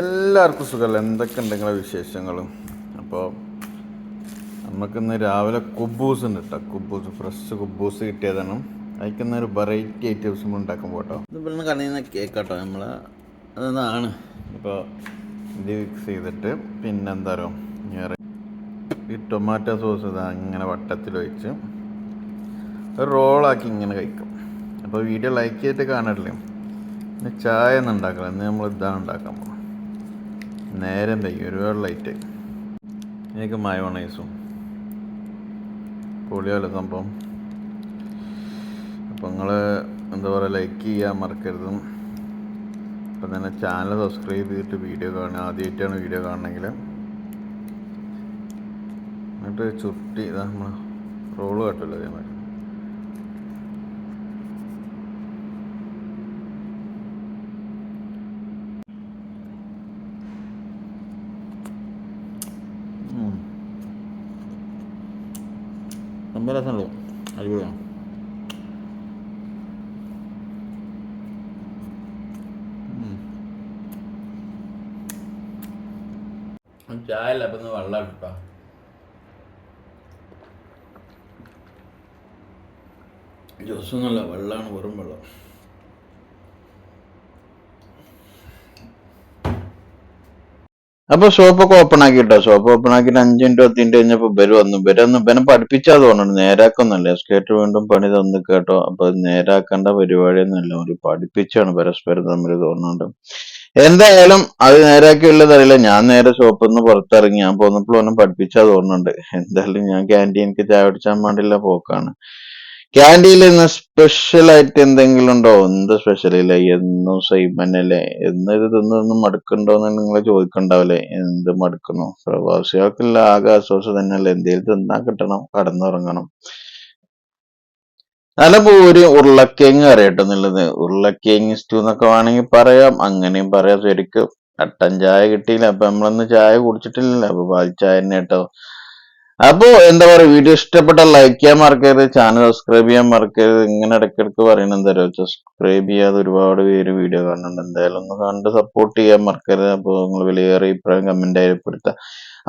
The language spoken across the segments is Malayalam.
എല്ലാവർക്കും സുഖമല്ല? എന്തൊക്കെ ഉണ്ട് നിങ്ങളെ വിശേഷങ്ങളും? അപ്പോൾ നമുക്കിന്ന് രാവിലെ കുബൂസ് ഉണ്ട് കേട്ടോ. കുബൂസ് ഫ്രഷ് കുബൂസ് കിട്ടിയതാണ്. അതിക്കുന്ന ഒരു വെറൈറ്റി ഐറ്റംസ് നമ്മൾ ഇതുപോലെ ഇവിടുന്ന് കടയിൽ നിന്ന് കേക്ക് കേട്ടോ നമ്മൾ അതാണ് ഇപ്പോൾ ഇത് മിക്സ് ചെയ്തിട്ട് പിന്നെന്താ പറയുക ഈ ടൊമാറ്റോ സോസ് ഇതാ അങ്ങനെ വട്ടത്തിൽ ഒഴിച്ച് ഒരു റോളാക്കി ഇങ്ങനെ കഴിക്കും. അപ്പോൾ വീഡിയോ ലൈക്ക് ചെയ്തിട്ട് കാണാറില്ലേ? ചായ ഒന്നും ഉണ്ടാക്കില്ല ഇന്ന് നമ്മൾ ഇതാണ് ഉണ്ടാക്കാൻ പോകും നേരം വൈകി ഒരുപാട് ലൈറ്റ് എനിക്ക് മയോണൈസും. പൊളിയല്ല സംഭവം. അപ്പം നിങ്ങൾ എന്താ പറയുക ലൈക്ക് ചെയ്യാൻ മറക്കരുതും. അപ്പം തന്നെ ചാനൽ സബ്സ്ക്രൈബ് ചെയ്തിട്ട് വീഡിയോ കാണുക. ആദ്യമായിട്ടാണ് വീഡിയോ കാണണമെങ്കിൽ എന്നിട്ട് ചുട്ടി ഇതാ നമ്മൾ റോൾ കട്ടില്ല അതേമാതിരി. സംഭവം രസമുള്ളൂ അടിപൊളിയാണ്. ചായ അല്ല അപ്പം വെള്ളം ഇട്ടോ ജ്യൂസൊന്നുമല്ല വെള്ളമാണ് വെറും വെള്ളം. അപ്പൊ ഷോപ്പൊക്കെ ഓപ്പൺ ആക്കിട്ടോ? ഷോപ്പ് ഓപ്പൺ ആക്കിയിട്ട് അഞ്ച് മിനിറ്റ് പത്ത് മിനിറ്റ് കഴിഞ്ഞപ്പോ ബര് വന്നു. ബര് വന്ന് ബനെ പഠിപ്പിച്ചാ തോന്നുന്നു നേരാക്കൊന്നല്ല എസ്കേറ്റ് വീണ്ടും പണി തന്നു കേട്ടോ. അപ്പൊ നേരാക്കേണ്ട പരിപാടിയൊന്നുമല്ല ഒരു പഠിപ്പിച്ചാണ് പരസ്പരം തമ്മിൽ തോന്നുന്നുണ്ട് എന്തായാലും അത് നേരാക്കിയുള്ളത് അറിയില്ല. ഞാൻ നേരെ ഷോപ്പിൽ നിന്ന് പുറത്തിറങ്ങി. ഞാൻ പോന്നപ്പോഴൊന്നും പഠിപ്പിച്ചാ തോന്നുന്നുണ്ട് എന്തായാലും ഞാൻ ക്യാന്റീനിക്ക് ചായ പിടിച്ചാൻ വേണ്ടിയുള്ള പോക്കാണ്. ക്യാന്റീനിൽ ഇന്ന് സ്പെഷ്യൽ ആയിട്ട് എന്തെങ്കിലും ഉണ്ടോ? എന്ത് സ്പെഷ്യൽ ഇല്ല? എന്നും സെയിം തന്നെയല്ലേ എന്ന് ഇത് തിന്നൊന്നും മടുക്കുന്നുണ്ടോന്ന് നിങ്ങൾ ചോദിക്കണ്ടാവില്ലേ? എന്ത് മടുക്കുന്നു? പ്രവാസികൾക്കുള്ള ആകെ അസ്വസ്ഥ തന്നെയല്ലേ? എന്തെങ്കിലും തിന്നാൻ കിട്ടണം കടന്നുറങ്ങണം. നല്ല പൂരി ഉരുളക്കിഴങ്ങ് അറിയട്ടോ എന്നുള്ളത് ഉരുളക്കിഴങ്ങ് സ്റ്റൂ എന്നൊക്കെ വേണമെങ്കിൽ പറയാം. അങ്ങനെയും പറയാം. ശരിക്കും കട്ടൻ ചായ കിട്ടിയില്ല. അപ്പൊ നമ്മളൊന്ന് ചായ കുടിച്ചിട്ടില്ലല്ലോ. അപ്പൊ പാൽ ചായ തന്നെ കേട്ടോ. അപ്പോ എന്താ പറയാ വീഡിയോ ഇഷ്ടപ്പെട്ട ലൈക്ക് ചെയ്യാൻ മറക്കരുത് ചാനൽ സബ്സ്ക്രൈബ് ചെയ്യാൻ മറക്കരുത്. ഇങ്ങനെ ഇടയ്ക്കിടയ്ക്ക് പറയുന്നത് എന്തായാലും പറയുക സബ്സ്ക്രൈബ് ചെയ്യാതെ ഒരുപാട് പേര് വീഡിയോ കാണുന്നുണ്ട്. എന്തായാലും ഒന്ന് കണ്ട് സപ്പോർട്ട് ചെയ്യാൻ മറക്കരുത്. അപ്പോൾ നിങ്ങൾ വിലയേറെ അഭിപ്രായം കമന്റ് രേഖപ്പെടുത്താം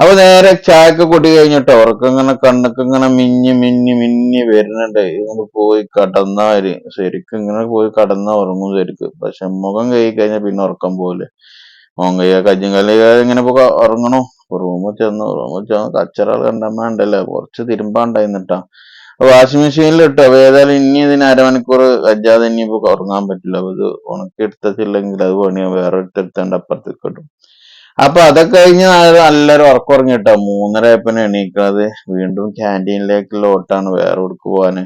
അപ്പൊ നേരെ ചായക്ക് കൊടി കഴിഞ്ഞിട്ട്? ഉറക്കങ്ങനെ കണ്ണൊക്കെ ഇങ്ങനെ മിഞ്ഞ് മിഞ്ഞ് മിഞ്ഞ് വരുന്നുണ്ട്. ഇങ്ങനെ പോയി കടന്നാൽ ശരിക്കും ഇങ്ങനെ പോയി കടന്നാ ഉറങ്ങും ശരിക്കും. പക്ഷെ മുഖം കഴുകി കഴിഞ്ഞാൽ പിന്നെ ഉറക്കം പോലെ മുഖം കയ്യാ കജ്ജും ഇങ്ങനെ പോയി ഉറങ്ങണോ. റൂമിൽ ചെന്ന് റൂമിൽ ചെന്ന്. കച്ചറകൾ കണ്ടമ്മണ്ടല്ലേ? കുറച്ച് തിരുമ്പാണ്ടായിരുന്നിട്ടാ വാഷിംഗ് മെഷീനിൽ ഇട്ടു? അപ്പൊ ഏതായാലും ഇനി ഇതിന് അരമണിക്കൂർ കജ്ജാതെ ഇനിയിപ്പോ ഉറങ്ങാൻ പറ്റില്ല. അപ്പൊ ഇത് ഉണക്കിയെടുത്തില്ലെങ്കിൽ അത് പണിയാ. വേറെ എടുത്തെടുത്തേണ്ട അപ്പുറത്തേക്ക് കിട്ടും അപ്പൊ അതൊക്കെ കഴിഞ്ഞ് നല്ലൊരു ഉറക്കം ഉറങ്ങിട്ടോ മൂന്നര ആയപ്പനെ എണീക്കണത് വീണ്ടും ക്യാന്റീനിലേക്കുള്ള ഓട്ടാണ് വേറെ ഉടുക്ക് പോവാന്.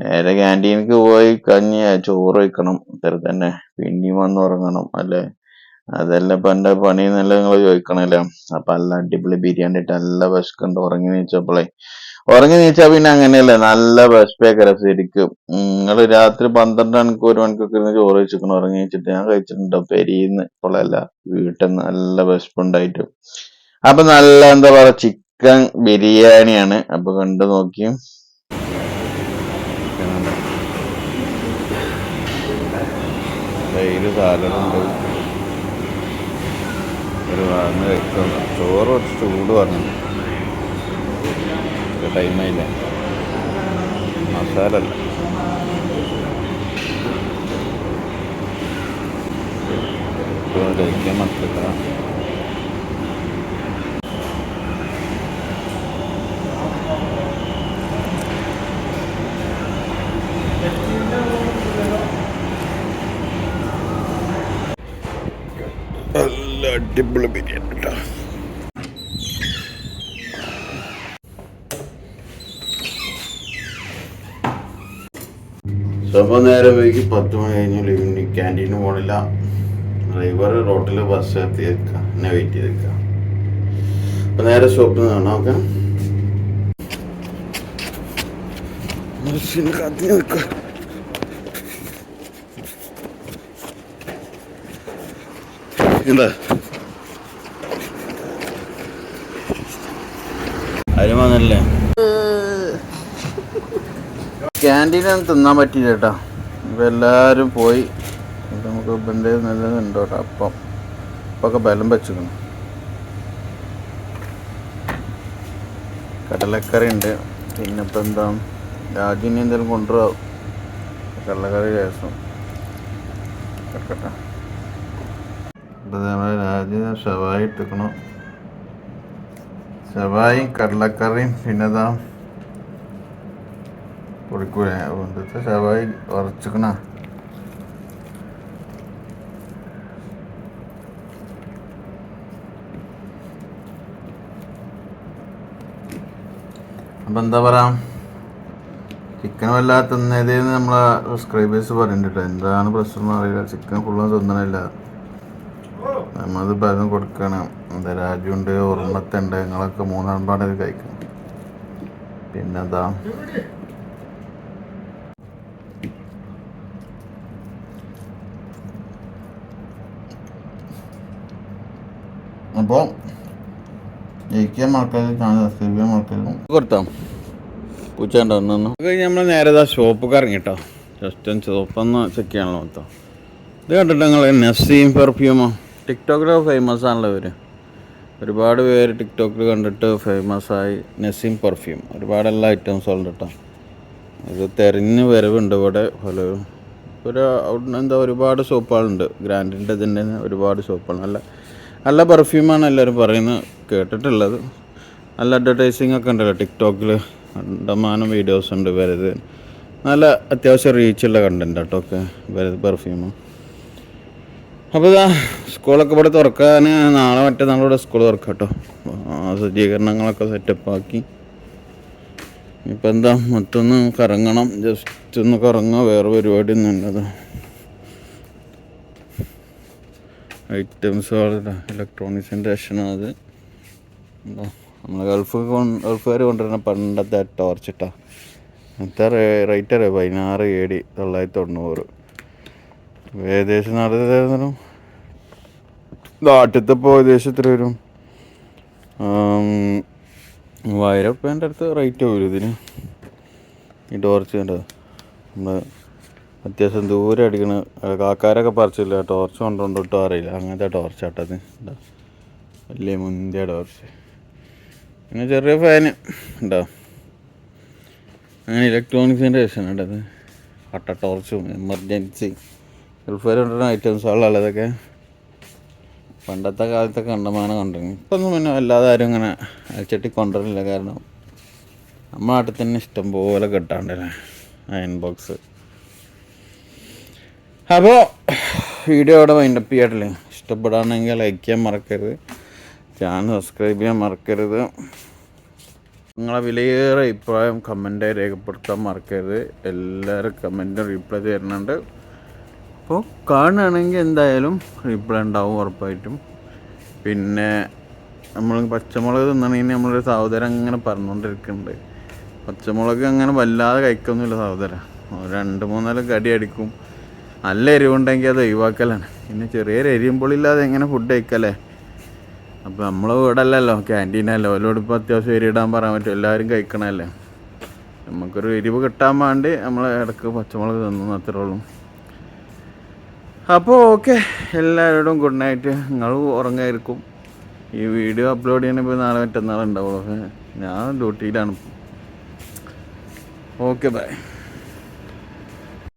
നേരെ ക്യാന്റീനിക്ക് പോയി കഞ്ഞി ചോറ് വയ്ക്കണം ഇത്ര തന്നെ. പിന്നെയും വന്ന് ഉറങ്ങണം അല്ലേ? അതല്ല ഇപ്പൊ എന്റെ പണി എന്നല്ല നിങ്ങൾ ചോദിക്കണല്ലേ അപ്പൊ നല്ല അടിപൊളി ബിരിയാണി ഇട്ട് നല്ല വിശക്കുണ്ട്. ഉറങ്ങി നീച്ചപ്പോളേ. ഉറങ്ങി നീച്ചാ പിന്നെ അങ്ങനെയല്ലേ? നല്ല വിശപ്പേക്കര ശരിക്കും? നിങ്ങൾ രാത്രി പന്ത്രണ്ട് മണിക്ക് ഒരു മണിക്കൊക്കെ ഇരുന്ന് ചോറ് വെച്ചിരിക്കണം ഉറങ്ങി വെച്ചിട്ട് ഞാൻ കഴിച്ചിട്ടുണ്ടോ? പെരിന്ന് ഇപ്പോഴല്ല വീട്ടിൽ നിന്ന് നല്ല വിശപ്പുണ്ടായിട്ട്. അപ്പൊ നല്ല എന്താ പറയാ ചിക്കൻ ബിരിയാണിയാണ്. അപ്പൊ കണ്ടു നോക്കി. ഡെയിലി സാലഡുണ്ട് ഒരു വന്ന് കഴിക്കുന്നു ചോറ് കുറച്ച് ചൂട് പറഞ്ഞു ടൈമായില്ല മസാല അല്ല. കഴിക്കാൻ മക്കള നല്ല അടിപൊളി ബിരിയാണി കേട്ടോ. സ്വപ്പം നേരം വൈകി പത്ത് മണി കഴിഞ്ഞു ഇനി ക്യാന്റീന് പോണില്ല. ഡ്രൈവർ റോട്ടിൽ ബസ് എത്തി നിൽക്കുക എന്നെ വെയിറ്റ് ചെയ്ത് നിൽക്കുക അപ്പൊ നേരെ ഷോപ്പിൽ കാണാം ഓക്കെ? കത്തി നിൽക്കുക എന്താ? വന്നല്ലേ ക്യാന്റീനൊന്നും തിന്നാൻ പറ്റില്ല കേട്ടോ. ഇപ്പം എല്ലാവരും പോയി. നമുക്ക് എന്തെങ്കിലും നല്ലതുണ്ടോ കേട്ടോ. അപ്പം അടുപ്പൊക്കെ ബലം വെച്ചിരിക്കണം കടലക്കറി ഉണ്ട്. പിന്നെ ഇപ്പം എന്താ? രാജ്യം എന്തെങ്കിലും കൊണ്ടുപോകും കടലക്കറി രസം കിടക്കട്ടെ ഇപ്പം നമ്മുടെ രാജിന് ഷവായി ഇട്ടിക്കണം ഷവായും കടലക്കറിയും പിന്നെതാ പൊടിക്കൂല എന്തൊക്കെ ഷവായി ഉറച്ചിക്കണ അപ്പം എന്താ പറയാ ചിക്കൻ വല്ലാത്ത നമ്മളെ സബ്സ്ക്രൈബേഴ്സ് പറയുന്നുണ്ട് എന്താണ് പ്രശ്നം അറിയില്ല ചിക്കൻ ഫുള്ളും തിന്നണില്ല നമ്മളത് ബലം കൊടുക്കണം. എന്താ രാജുണ്ട് ഓർമ്മത്തുണ്ട് നിങ്ങളൊക്കെ മൂന്നാം പാടത് കഴിക്കണം പിന്നെന്താ അപ്പോൾ ജയിക്കാൻ മറക്കരുത് ചാനൽ സബ്സ്ക്രൈബ് ചെയ്യാൻ മറക്കരുത് കൊടുത്താം? പൂച്ച ഉണ്ടോ ഒന്നു കഴിഞ്ഞ് നമ്മൾ നേരെ ഇതാ ഷോപ്പൊക്കെ ഇറങ്ങിട്ടോ. ജസ്റ്റ് ഒന്ന് ഷോപ്പൊന്ന് ചെക്ക് ചെയ്യണല്ലോ മൊത്തം. ഇത് കണ്ടിട്ട് നിങ്ങൾ നസീം പെർഫ്യൂമോ ടിക്ടോക്കിൽ ഫേമസ് ആണല്ലോ ഇവർ ഒരുപാട് പേര് ടിക്ടോക്കിൽ കണ്ടിട്ട് ഫേമസ് ആയി. നസീം പെർഫ്യൂം ഒരുപാട് എല്ലാ ഐറ്റംസും ഉണ്ട് ഇത് തെരഞ്ഞ് വരവുണ്ട് ഇവിടെ. പല ഒരു എന്താ ഒരുപാട് ഷോപ്പുകളുണ്ട് ഗ്രാൻഡിന്റെ ഇതിന്റെ ഒരുപാട് ഷോപ്പുകൾ നല്ല നല്ല പെർഫ്യൂമാണ് എല്ലാവരും പറയുന്നത്. കേട്ടിട്ടുള്ളത്. നല്ല അഡ്വർടൈസിങ് ഒക്കെ ഉണ്ടല്ലോ ടിക്ടോക്കിൽ കണ്ടമാനം വീഡിയോസ് ഉണ്ട് വരത് നല്ല അത്യാവശ്യം റീച്ചുള്ള കണ്ടന്റ് കേട്ടോ ഒക്കെ വരത് പെർഫ്യൂം അപ്പോൾ ഇതാ സ്കൂളൊക്കെ ഇവിടെ തുറക്കാൻ നാളെ മറ്റന്നാൾ ഇവിടെ സ്കൂൾ തുറക്കാം കേട്ടോ. സജ്ജീകരണങ്ങളൊക്കെ സെറ്റപ്പാക്കി. ഇപ്പം എന്താ മറ്റൊന്ന് കറങ്ങണം. ജസ്റ്റ് ഒന്ന് കറങ്ങുക വേറെ പരിപാടി ഒന്നും ഇല്ലത് ഐറ്റംസ് ഇലക്ട്രോണിക്സിന്റെ സെക്ഷനാണ് അത്. നമ്മൾ ഗൾഫ് ഗൾഫുകാർ കൊണ്ടുവരുന്ന പണ്ടത്തെ ടോർച്ചിട്ടാ എത്ര റേറ്റ് അറിയാം പതിനാറ് ഏടി തൊള്ളായിരത്തി തൊണ്ണൂറ്. ഏകദേശം നടന്നു നാട്ടിലത്തെ ഇപ്പോൾ ഏകദേശം എത്ര വരും? മൂവായിരം ഉറുപ്പ്യന്റെ അടുത്ത് റേറ്റ് വരും ഇതിന്. ഈ ടോർച്ച് കണ്ടത് നമ്മൾ അത്യാവശ്യം ദൂരെ അടിക്കണ കാക്കാരൊക്കെ പറിച്ചില്ല ടോർച്ച് കൊണ്ടുകൊണ്ടിട്ടോ അറിയില്ല. അങ്ങനത്തെ ടോർച്ച് ആട്ടത് വലിയ മുന്തിയ ടോർച്ച്. പിന്നെ ചെറിയ ഫാന് ഉണ്ടോ അങ്ങനെ ഇലക്ട്രോണിക്സിന്റെ വിഷയം ഉണ്ടത് കട്ട ടോർച്ചും എമർജൻസി ഗൾഫുകാർ കൊണ്ടുവരുന്ന ഐറ്റംസുകളല്ല ഇതൊക്കെ പണ്ടത്തെ കാലത്തൊക്കെ കണ്ടമാനം കൊണ്ടുവരും ഇപ്പൊന്നും പിന്നെ വല്ലാതെ ആരും ഇങ്ങനെ അയച്ചിട്ട് കൊണ്ടുവരില്ല. കാരണം നമ്മുടെ നാട്ടിൽ തന്നെ ഇഷ്ടം പോലെ കിട്ടാണ്ടല്ലേ അയൺ ബോക്സ് അപ്പോൾ വീഡിയോ അവിടെ വൈൻഡപ്പ് ചെയ്യാട്ടില്ലേ ഇഷ്ടപ്പെടാണെങ്കിൽ ലൈക്ക് ചെയ്യാൻ മറക്കരുത്. ചാനൽ സബ്സ്ക്രൈബ് ചെയ്യാൻ മറക്കരുത്. നിങ്ങളെ വിലയേറെ അഭിപ്രായം കമന്റായി രേഖപ്പെടുത്താൻ മറക്കരുത്. എല്ലാവരും കമന്റും റീപ്ലൈ തരുന്നുണ്ട്. അപ്പോൾ കാണുകയാണെങ്കിൽ എന്തായാലും റീപ്ലൈ ഉണ്ടാവും ഉറപ്പായിട്ടും. പിന്നെ നമ്മൾ പച്ചമുളക് തിന്നണമെങ്കിൽ നമ്മളൊരു സഹോദരൻ അങ്ങനെ പറഞ്ഞുകൊണ്ടിരിക്കുന്നുണ്ട് പച്ചമുളക് അങ്ങനെ വല്ലാതെ കഴിക്കൊന്നുമില്ല സഹോദരൻ രണ്ട് മൂന്നാൽ കടി അടിക്കും. നല്ല എരിവുണ്ടെങ്കിൽ അത് ഒഴിവാക്കലാണ്. പിന്നെ ചെറിയൊരു എരിയുമ്പോളില്ലാതെ എങ്ങനെ ഫുഡ് കഴിക്കല്ലേ? അപ്പോൾ നമ്മൾ ഇവിടെ അല്ലല്ലോ ക്യാന്റീനല്ലോ ഓലോട് ഇപ്പോൾ അത്യാവശ്യം എരിയിടാൻ പറയാൻ പറ്റും. എല്ലാവരും കഴിക്കണമല്ലേ നമുക്കൊരു എരിവ് കിട്ടാൻ വേണ്ടി നമ്മൾ ഇടയ്ക്ക് പച്ചമുളക് തിന്നു അത്രേ ഉള്ളൂ. അപ്പോൾ ഓക്കെ എല്ലാവരോടും ഗുഡ് നൈറ്റ് നിങ്ങൾ ഉറങ്ങായിരിക്കും. ഈ വീഡിയോ അപ്ലോഡ് ചെയ്യണമെങ്കിൽ നാളെ മറ്റന്നാൾ ഉണ്ടാവുള്ളൂ. ഞാൻ ഡ്യൂട്ടിയിലാണ് ഓക്കെ ബൈ